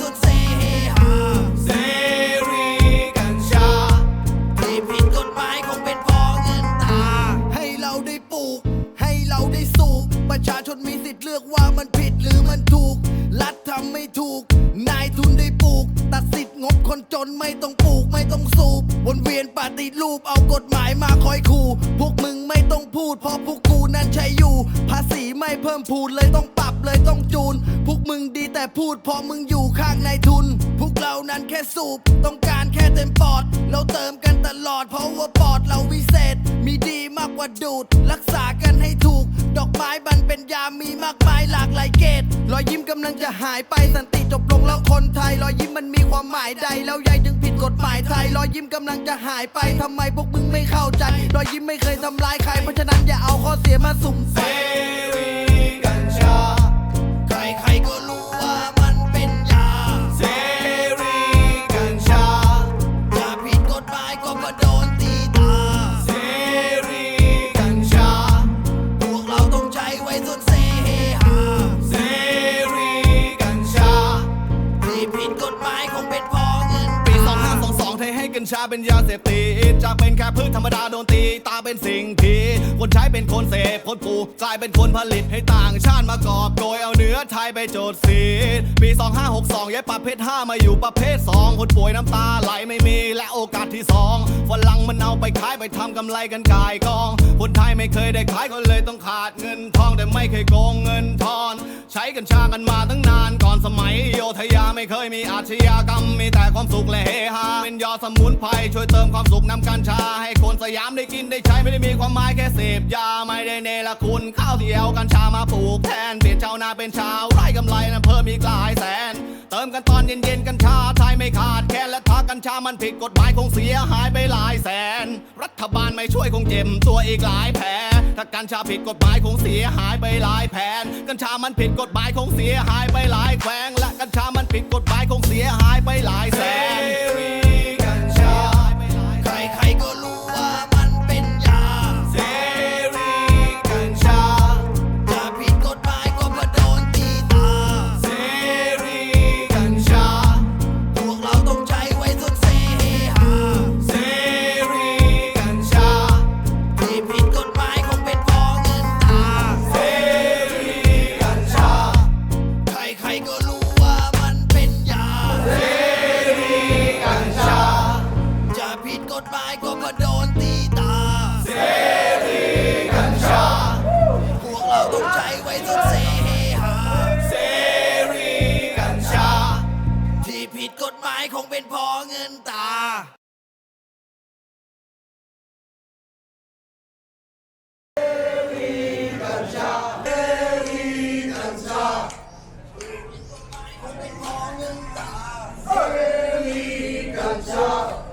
สุดเซเฮาเสรีกัญชาที่ผิดกฎหมายคงเป็นพอเงินตา ให้เราได้ปลูก ให้เราได้สูบประชาชนมีสิทธิเลือกว่ามันผิดหรือมันถูก รัฐทำไม่ถูก นายทุนได้ปลูก ตัสิทธิ์งบคนจนไม่ต้องปลูกไม่ต้องสูบวนเวียนปฏิรูปเอากฎหมายมาคอยขู่ พวกมึงไม่ต้องพูดเพราะพวกกูนันใช้อยู่ ภาษีไม่เพิ่มพูนเลยต้องปรับเลยต้องจูน แต่พูดเพราะมึงอยู่ข้างในายทุน พวกเรานั้นแค่สูบ ต้องการแค่เต็มปอด เราเติมกันตลอดเพราะว่าปอดเราวิเศษ มีดีมากกว่าดูด รักษากันให้ถูก ดอกไม้บันเป็นยามีมากมายหลากหลายเกตรอยยิ้มกำลังจะหายไปสันติจบลงแล้วคนไทยรอยยิ้มมันมีความหมายใดแล้วยายจึงผิดกฎหมายไทยรอยยิ้มกำลังจะหายไปทำไมพวกมึงไม่เข้าใจรอยยิ้มไม่เคยทำร้ายใครเพราะฉะนั้นอย่าเอาข้อเสียมาสุ่มใส่ กัญชาเป็นยาเสพติดจากเป็นแค่พืชธรรมดาโดนตีตาเป็นสิ่งที่คนใช้เป็นคนเสพคนปลูกกลายเป็นคนผลิตให้ต่างชาติมากอบโกยเอาเนื้อไทยไปโจทย์สิทธิ์ปี 2562ย้ายประเภท 5 มาอยู่ประเภท 2 คนป่วยน้ำตาไหลไม่มีและโอกาสที่สองฝรั่งมันเอาไปขายไปทำกำไรกันกายกอง คนไทยไม่เคยได้ขายก็เลยต้องขาดเงินทองแต่ไม่เคยโกงเงินทอน ใช้กัญชากันมาตั้งนานก่อนสมัยโยธยาไม่เคยมีอาชญากรรม มีแต่ความสุขและเฮฮาเป็นยาสมุนไพรช่วยเติมความสุขนำกัญชา ให้คนสยามได้กินได้ใช้ไม่ได้มีความหมายแค่เสพยาไม่ได้เนรคุณข้าวเที่เอากัญชามาปลูกแทนเปลี่ยนชาวนาเป็นชาวไร่กำไรนั้นเพิ่มอีกหลายแสน ติมกันตอนเย็นๆกัญชาไทยไม่ขาดแคลนและถ้ากัญชามันผิดกฎหมายคงเสียหายไปหลายแสน รัฐบาลไม่ช่วยคงเจ็บตัวอีกหลายแผลถ้ากัญชาผิดกฎหมายคงเสียหายไปหลายแผน กัญชามันผิดกฎหมายคงเสียหายไปหลายแขวงและกัญชามันผิดกฎหมายคงเสียหาย ก็รู้ว่ามันเป็นยาเสรีกัญชา จะผิดกฎหมายก็มาโดนตีตา เสรีกัญชา พวกเราต้องใช้ไว้ทุกเสหา เสรีกัญชา ที่ผิดกฎหมายคงเป็นพอเงินตา